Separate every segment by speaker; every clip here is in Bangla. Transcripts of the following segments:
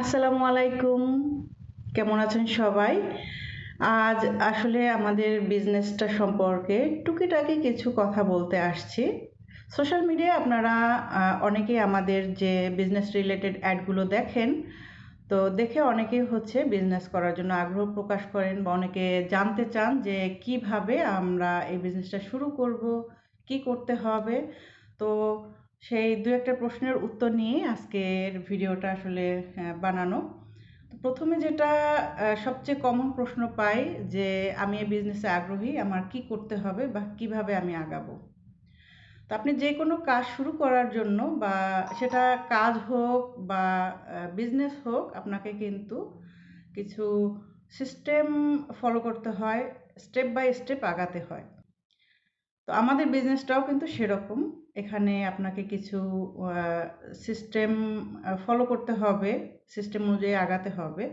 Speaker 1: আসসালামু আলাইকুম। কেমন আছেন সবাই? আজ আসলে আমাদের বিজনেসটা সম্পর্কে টুকিটাকি কিছু কথা বলতে আসছি। সোশ্যাল মিডিয়ায় আপনারা অনেকেই আমাদের যে বিজনেস রিলেটেড অ্যাডগুলো দেখেন, তো দেখে অনেকেই হচ্ছে বিজনেস করার জন্য আগ্রহ প্রকাশ করেন বা অনেকে জানতে চান যে কীভাবে আমরা এই বিজনেসটা শুরু করব, কি করতে হবে। তো সেই দু একটা প্রশ্নের উত্তর নিয়ে আজকের ভিডিওটা আসলে বানানো। প্রথমে যেটা সবচেয়ে কমন প্রশ্ন পাই যে, আমি এই বিজনেসে আগ্রহী, আমার কি করতে হবে বা কীভাবে আমি আগাবো? তো আপনি যে কোনো কাজ শুরু করার জন্য বা সেটা কাজ হোক বা বিজনেস হোক, আপনাকে কিন্তু কিছু সিস্টেম ফলো করতে হয় স্টেপ বাই স্টেপ আগাতে হয়। তো আমাদের বিজনেসটাও কিন্তু সেরকম। এখানে আপনাকে কিছু সিস্টেম ফলো করতে হবে সিস্টেম অনুযায়ী আগাতে হবে।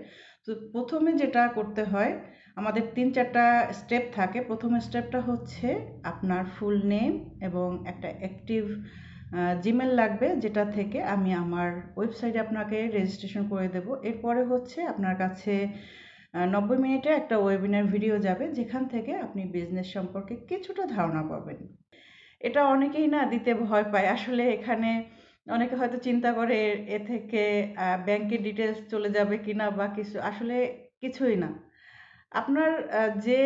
Speaker 1: তো প্রথমে যেটা করতে হয়, আমাদের তিন চারটা স্টেপ থাকে। প্রথম স্টেপটা হচ্ছে আপনার ফুল নেম এবং একটা অ্যাক্টিভ জিমেল লাগবে, যেটা থেকে আমি আমার ওয়েবসাইটে আপনাকে রেজিস্ট্রেশন করে দেব। এরপরে হচ্ছে আপনার কাছে নব্বই মিনিটে একটা ওয়েবিনার ভিডিও যাবে, যেখান থেকে আপনি বিজনেস সম্পর্কে কিছুটা ধারণা পাবেন। এটা অনেকেই না দিতে ভয় পায়। আসলে এখানে অনেকে হয়তো চিন্তা করে এ- থেকে ব্যাংকের ডিটেলস চলে যাবে কিনা বা কিছু, আসলে কিছুই না। আপনার যে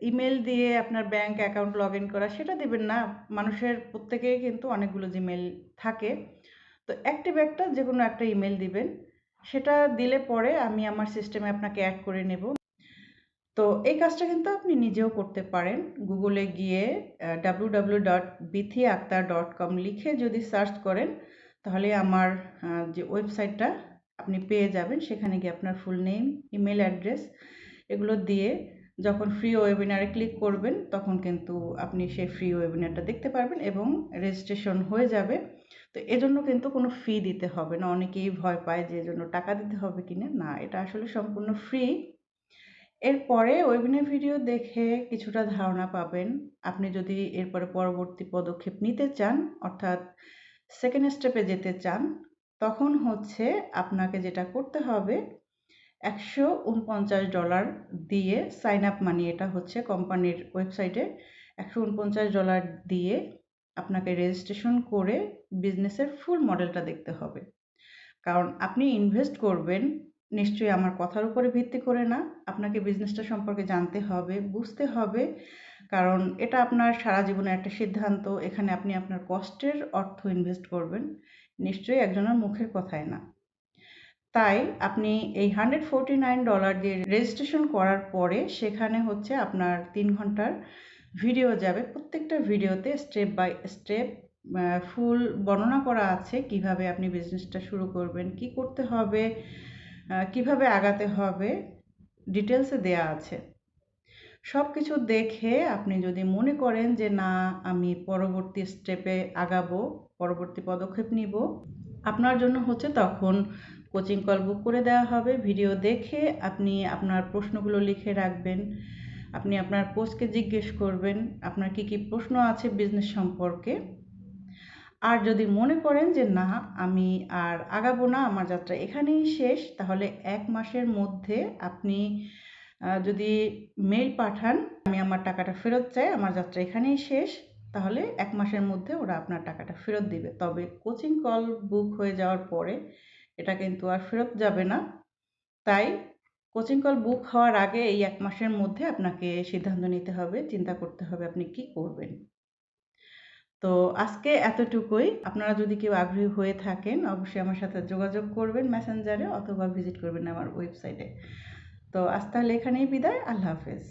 Speaker 1: ইমেল দিয়ে আপনার ব্যাংক অ্যাকাউন্ট লগ ইন করা, সেটা দিবেন না। মানুষের প্রত্যেকেই কিন্তু অনেকগুলো জিমেল থাকে। তো অ্যাক্টিভ একটা যে কোনো একটা ইমেল দিবেন। সেটা দিলে পরে আমি আমার সিস্টেমে আপনাকে অ্যাড করে নেব। তো এই কাজটা কিন্তু আপনি নিজেও করতে পারেন। গুগলে গিয়ে ডাব্লু ডট ডট কম লিখে যদি সার্চ করেন, তাহলে আমার যে ওয়েবসাইটটা আপনি পেয়ে যাবেন, সেখানে গিয়ে আপনার ফুল নেম ইমেল অ্যাড্রেস এগুলো দিয়ে যখন ফ্রি ওয়েবিনারে ক্লিক করবেন, তখন কিন্তু আপনি সেই ফ্রি ওয়েবিনারটা দেখতে পারবেন এবং রেজিস্ট্রেশন হয়ে যাবে। তো এজন্য কিন্তু কোনো ফি দিতে হবে না। অনেকেই ভয় পায় যে, এজন্য টাকা দিতে হবে কিনা না? এটা আসলে সম্পূর্ণ ফ্রি এরপরে ওয়েবিনার ভিডিও দেখে কিছুটা ধারণা পাবেন। আপনি যদি এরপরে পরবর্তী পদক্ষেপ নিতে চান, অর্থাৎ সেকেন্ড স্টেপে যেতে চান, তখন হচ্ছে আপনাকে যেটা করতে হবে, একশো উনপঞ্চাশ ডলার দিয়ে সাইন আপ মানি এটা হচ্ছে কোম্পানির ওয়েবসাইটে একশো উনপঞ্চাশ ডলার দিয়ে আপনাকে রেজিস্ট্রেশন করে বিজনেসের ফুল মডেলটা দেখতে হবে। কারণ আপনি ইনভেস্ট করবেন, নিশ্চয়ই আমার কথার উপরে ভিত্তি করে না, আপনাকে বিজনেসটা সম্পর্কে জানতে হবে, বুঝতে হবে। কারণ এটা আপনার সারা জীবনের একটা সিদ্ধান্ত, এখানে আপনি আপনার কষ্টের অর্থ ইনভেস্ট করবেন, নিশ্চয়ই একজনের মুখের কথায় না। তাই আপনি এই হান্ড্রেড ফোরটি নাইন ডলার দিয়ে রেজিস্ট্রেশন করার পরে সেখানে হচ্ছে আপনার তিন ঘণ্টার ভিডিও যাবে, প্রত্যেকটা ভিডিওতে স্টেপ বাই স্টেপ ফুল বর্ণনা করা আছে কীভাবে আপনি বিজনেসটা শুরু করবেন, কি করতে হবে কীভাবে আগাতে হবে ডিটেলসে দেয়া আছে। সব কিছু দেখে আপনি যদি মনে করেন যে না, আমি পরবর্তী স্টেপে আগাবো, পরবর্তী পদক্ষেপ নিব, আপনার জন্য হচ্ছে তখন কোচিং কল বুক করে দেওয়া হবে ভিডিও দেখে আপনি আপনার প্রশ্নগুলো লিখে রাখবেন। আপনি আপনার কোচকে জিজ্ঞেস করবেন, আপনার কি কি প্রশ্ন আছে বিজনেস সম্পর্কে? আর যদি মনে করেন যে না, আমি আর আগাবো না, আমার যাত্রা এখানেই শেষ, তাহলে এক মাসের মধ্যে আপনি যদি মেল পাঠান, আমি আমার টাকাটা ফেরত চাই, আমার যাত্রা এখানেই শেষ, তাহলে এক মাসের মধ্যে ওরা আপনার টাকাটা ফেরত দিবে। তবে কোচিং কল বুক হয়ে যাওয়ার পরে, এটা কিন্তু আর ফেরত যাবে না। তাই কোচিং কল বুক হওয়ার আগে এই এক মাসের মধ্যে আপনাকে সিদ্ধান্ত নিতে হবে, চিন্তা করতে হবে আপনি কি করবেন। তো আজকে এতটুকুই। আপনারা যদি কেউ আগ্রহী হয়ে থাকেন, অবশ্যই আমার সাথে যোগাযোগ করবেন মেসেঞ্জারে অথবা ভিজিট করবেন আমার ওয়েবসাইটে তো আজ তাহলে এখানেই বিদায়। আল্লাহ হাফেজ।